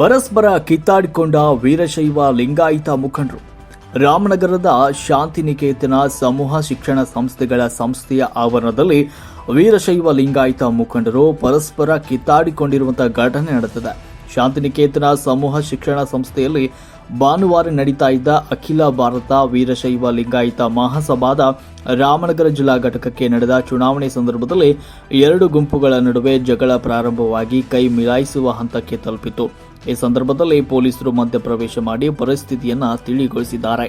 ಪರಸ್ಪರ ಕಿತ್ತಾಡಿಕೊಂಡ ವೀರಶೈವ ಲಿಂಗಾಯತ ಮುಖಂಡರು. ರಾಮನಗರದ ಶಾಂತಿನಿಕೇತನ ಸಮೂಹ ಶಿಕ್ಷಣ ಸಂಸ್ಥೆಗಳ ಸಂಸ್ಥೆಯ ಆವರಣದಲ್ಲಿ ವೀರಶೈವ ಲಿಂಗಾಯತ ಮುಖಂಡರು ಪರಸ್ಪರ ಕಿತ್ತಾಡಿಕೊಂಡಿರುವಂತಹ ಘಟನೆ ನಡೆದಿದೆ. ಶಾಂತಿನಿಕೇತನ ಸಮೂಹ ಶಿಕ್ಷಣ ಸಂಸ್ಥೆಯಲ್ಲಿ ಭಾನುವಾರ ನಡೀತಾ ಇದ್ದ ಅಖಿಲ ಭಾರತ ವೀರಶೈವ ಲಿಂಗಾಯತ ಮಹಾಸಭಾದ ರಾಮನಗರ ಜಿಲ್ಲಾ ಘಟಕಕ್ಕೆ ನಡೆದ ಚುನಾವಣೆ ಸಂದರ್ಭದಲ್ಲಿ ಎರಡು ಗುಂಪುಗಳ ನಡುವೆ ಜಗಳ ಪ್ರಾರಂಭವಾಗಿ ಕೈ ಮಿಲಾಯಿಸುವ ಹಂತಕ್ಕೆ ತಲುಪಿತು ಈ ಸಂದರ್ಭದಲ್ಲಿ ಪೊಲೀಸರು ಮಧ್ಯಪ್ರವೇಶ ಮಾಡಿ ಪರಿಸ್ಥಿತಿಯನ್ನ ತಿಳಿಗೊಳಿಸಿದ್ದಾರೆ.